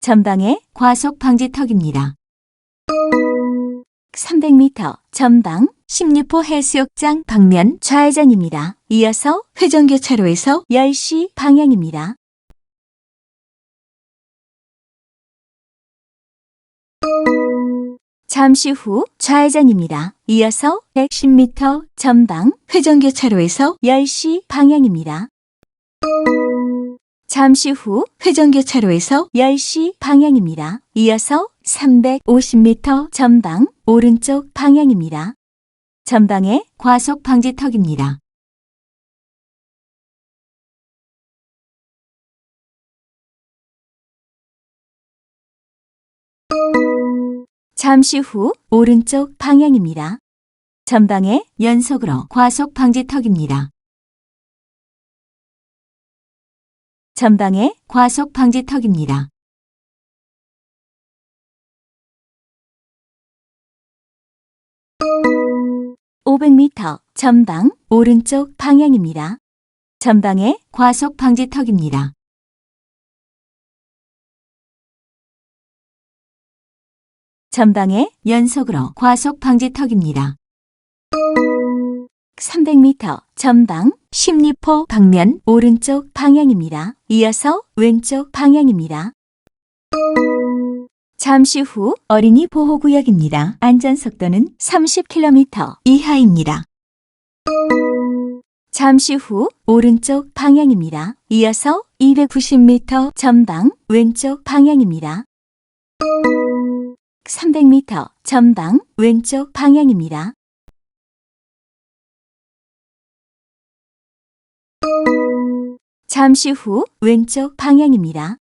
전방에 과속 방지턱입니다. 300m 전방 16호 해수욕장 방면 좌회전입니다. 이어서 회전교차로에서 10시 방향입니다. 잠시 후 좌회전입니다. 이어서 110m 전방 회전교차로에서 10시 방향입니다. 잠시 후 회전교차로에서 10시 방향입니다. 이어서 350m 전방 오른쪽 방향입니다. 전방에 과속 방지턱입니다. 잠시 후 오른쪽 방향입니다. 전방에 연속으로 과속 방지턱입니다. 전방에 과속 방지턱입니다. (500m) 전방 오른쪽 방향입니다. 전방에 과속 방지턱입니다. 전방에 연속으로 과속 방지턱입니다. 300m 전방 16호 방면 오른쪽 방향입니다. 이어서 왼쪽 방향입니다. 잠시 후 어린이 보호구역입니다. 안전속도는 30km 이하입니다. 잠시 후 오른쪽 방향입니다. 이어서 290m 전방 왼쪽 방향입니다. 300m 전방 왼쪽 방향입니다. 잠시 후 왼쪽 방향입니다.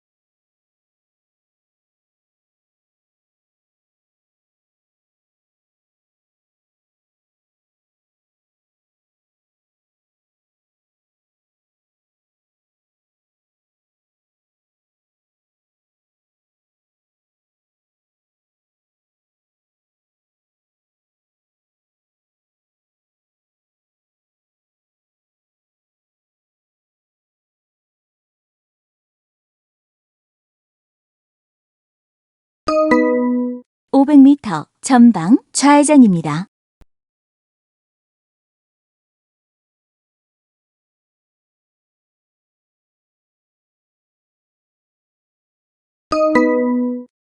(500m) 전방 좌회전입니다.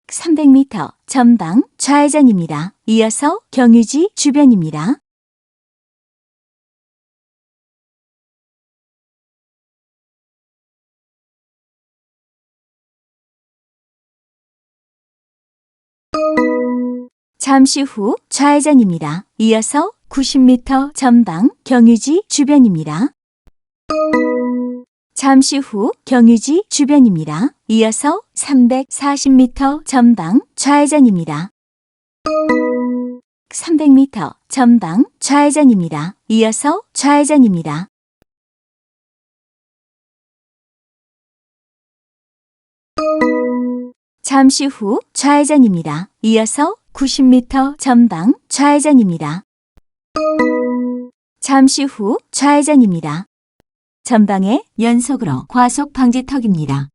(300m) 전방 좌회전입니다. 이어서 경유지 주변입니다. 잠시 후 좌회전입니다. 이어서 90m 전방 경유지 주변입니다. 잠시 후 경유지 주변입니다. 이어서 340m 전방 좌회전입니다. 300m 전방 좌회전입니다. 이어서 좌회전입니다. 잠시 후 좌회전입니다. 이어서 90m 전방 좌회전입니다. 잠시 후 좌회전입니다. 전방에 연속으로 과속 방지턱입니다.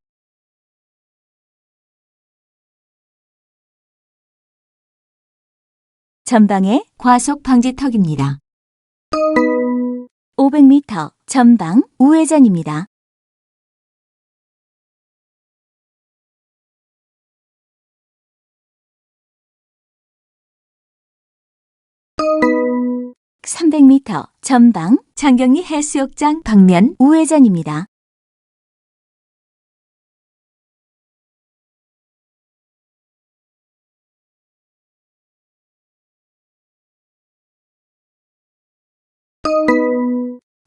전방에 과속 방지턱입니다. 500m 전방 우회전입니다. (300m) 전방 장경리 해수욕장 방면 우회전입니다.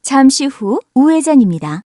잠시 후 우회전입니다.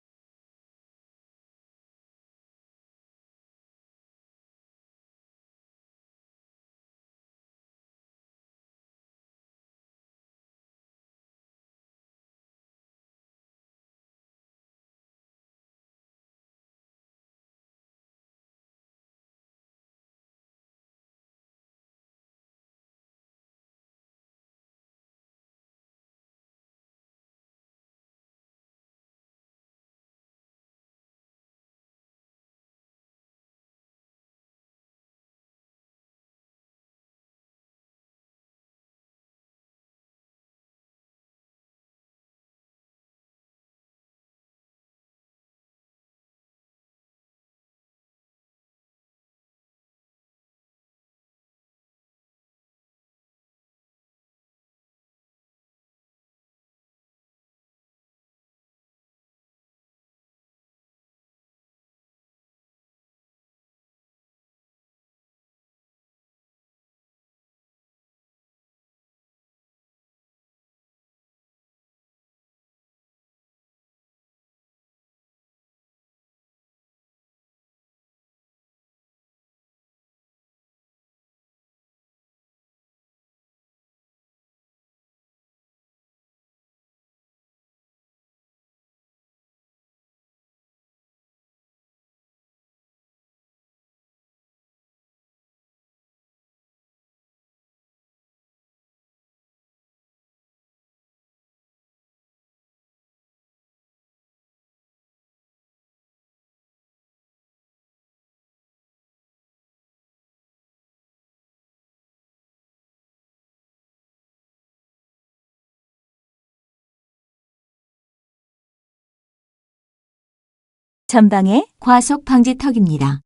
전방에 과속 방지턱입니다.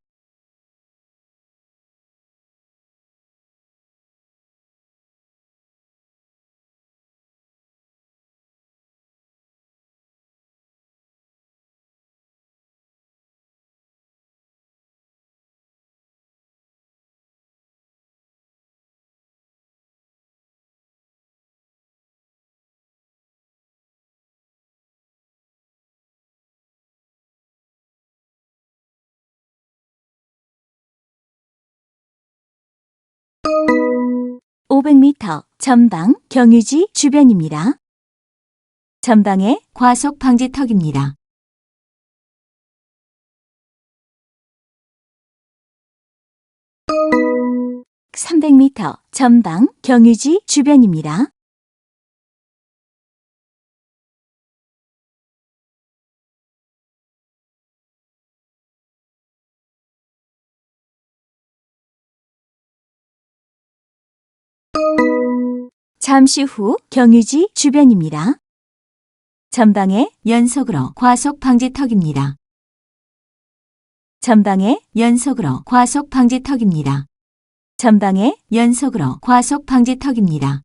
(500m) 전방 경유지 주변입니다. 전방에 과속 방지턱입니다. (300m) 전방 경유지 주변입니다. 잠시 후 경유지 주변입니다. 전방에 연속으로 과속 방지턱입니다. 전방에 연속으로 과속 방지턱입니다. 전방에 연속으로 과속 방지턱입니다.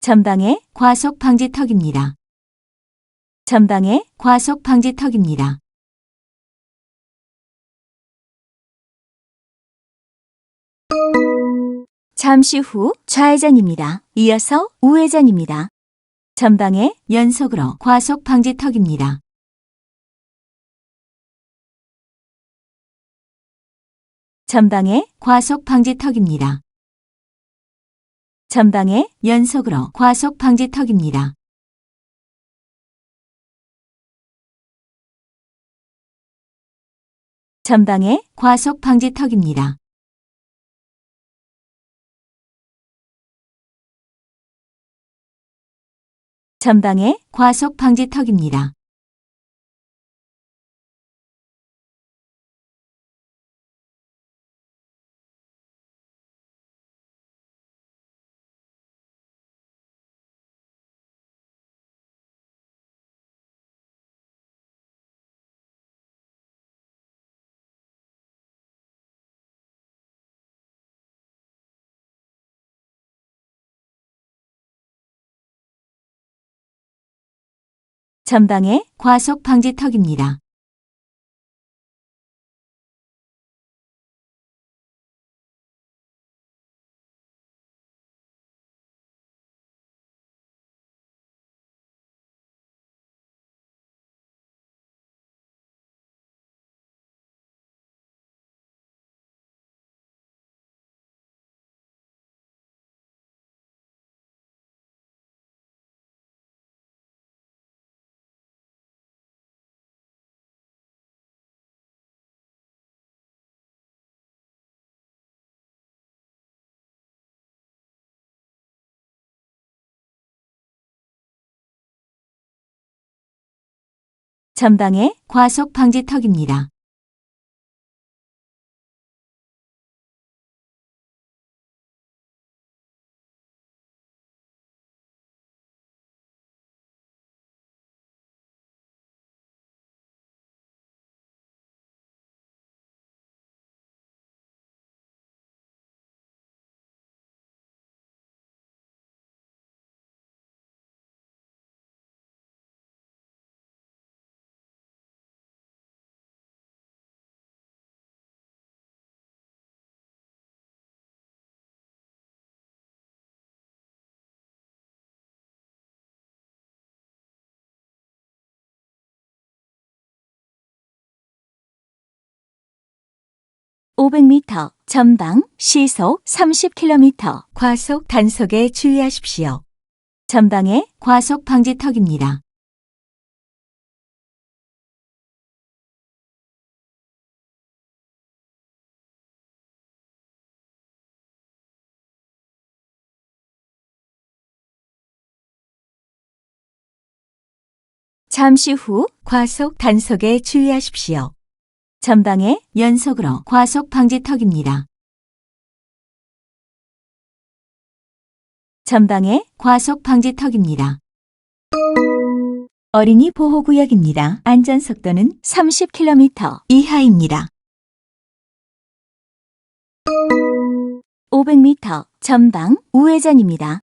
전방에 과속 방지턱입니다. 전방에 과속 방지턱입니다. 잠시 후 좌회전입니다. 이어서 우회전입니다. 전방에 연속으로 과속 방지턱입니다. 전방에 과속 방지턱입니다. 전방에 연속으로 과속 방지턱입니다. 전방에 과속 방지턱입니다. 전방에 과속 방지턱입니다. 전방에 과속 방지턱입니다. 전방에 과속 방지턱입니다. (500m) 전방 시속 (30km) 과속 단속에 주의하십시오. 전방에 과속 방지턱입니다. 잠시 후 과속 단속에 주의하십시오. 전방에 연속으로 과속 방지턱입니다. 전방에 과속 방지턱입니다. 어린이 보호구역입니다. 안전속도는 30km 이하입니다. 500m 전방 우회전입니다.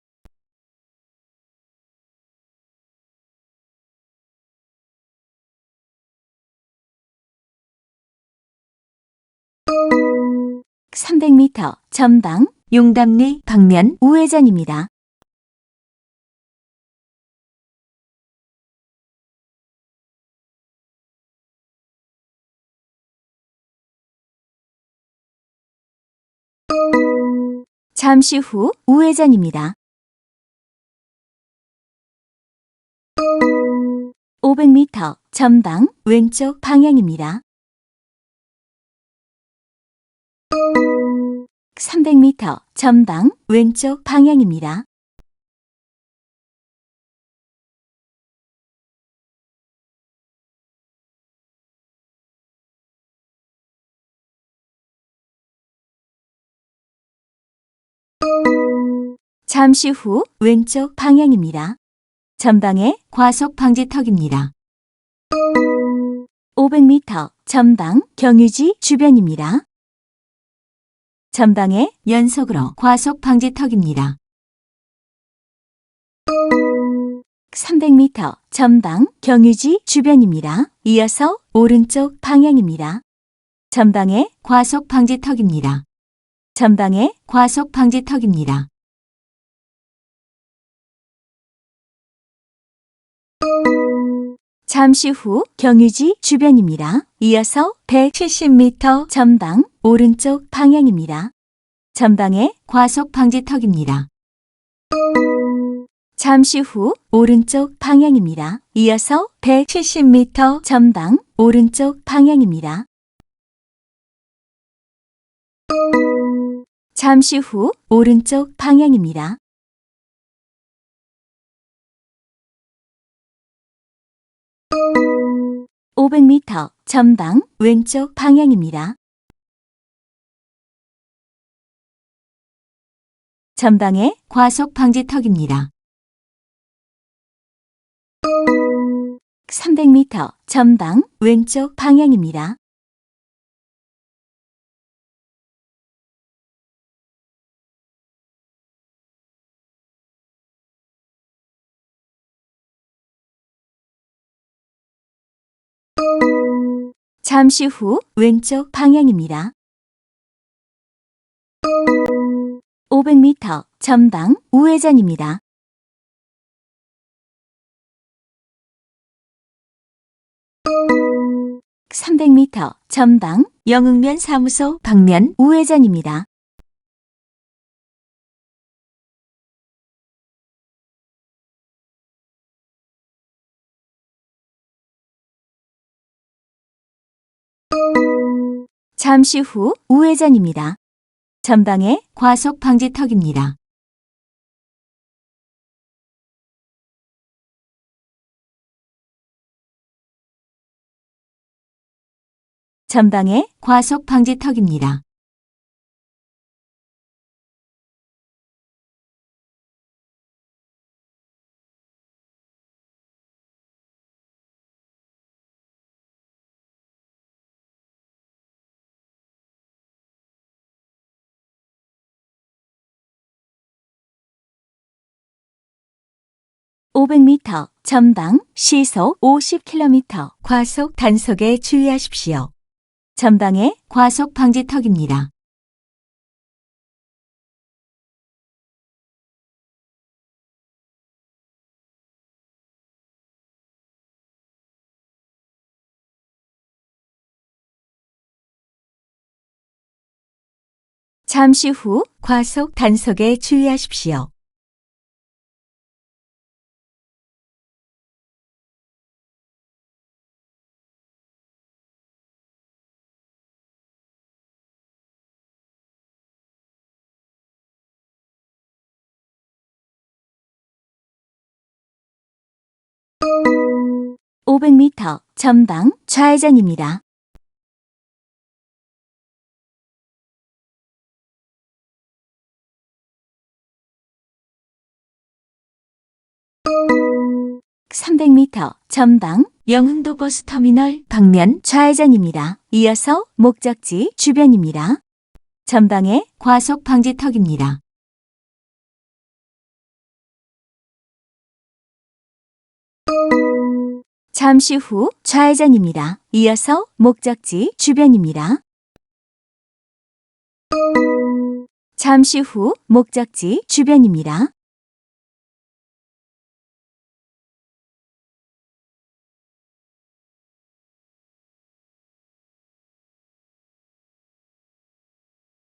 (300m) 전방 용담리 방면 우회전입니다. 잠시 후 우회전입니다. 500m 전방 왼쪽 방향입니다. 300m 전방 왼쪽 방향입니다. 잠시 후 왼쪽 방향입니다. 전방에 과속 방지턱입니다. 500m 전방 경유지 주변입니다. 전방에 연속으로 과속 방지턱입니다. 300m 전방 경유지 주변입니다. 이어서 오른쪽 방향입니다. 전방에 과속 방지턱입니다. 전방에 과속 방지턱입니다. 잠시 후 경유지 주변입니다. 이어서 170m 전방 오른쪽 방향입니다. 전방에 과속 방지턱입니다. 잠시 후 오른쪽 방향입니다. 이어서 170m 전방 오른쪽 방향입니다. 잠시 후 오른쪽 방향입니다. 500m 전방 왼쪽 방향입니다. 전방에 과속 방지턱입니다. 300m 전방 왼쪽 방향입니다. 잠시 후 왼쪽 방향입니다. 500m 전방 우회전입니다. (300m) 전방 영흥면 사무소 방면 우회전입니다. 잠시 후 우회전입니다. 전방에 과속 방지턱입니다. 전방에 과속 방지턱입니다. (500m) 전방 시속 (50km) 과속 단속에 주의하십시오. 전방에 과속 방지턱입니다. 잠시 후 과속 단속에 주의하십시오. (500m) 전방 좌회전입니다. 300m 전방 영흥도 버스터미널 방면 좌회전입니다. 이어서 목적지 주변입니다. 전방에 과속 방지턱입니다. 잠시 후 좌회전입니다. 이어서 목적지 주변입니다. 잠시 후 목적지 주변입니다.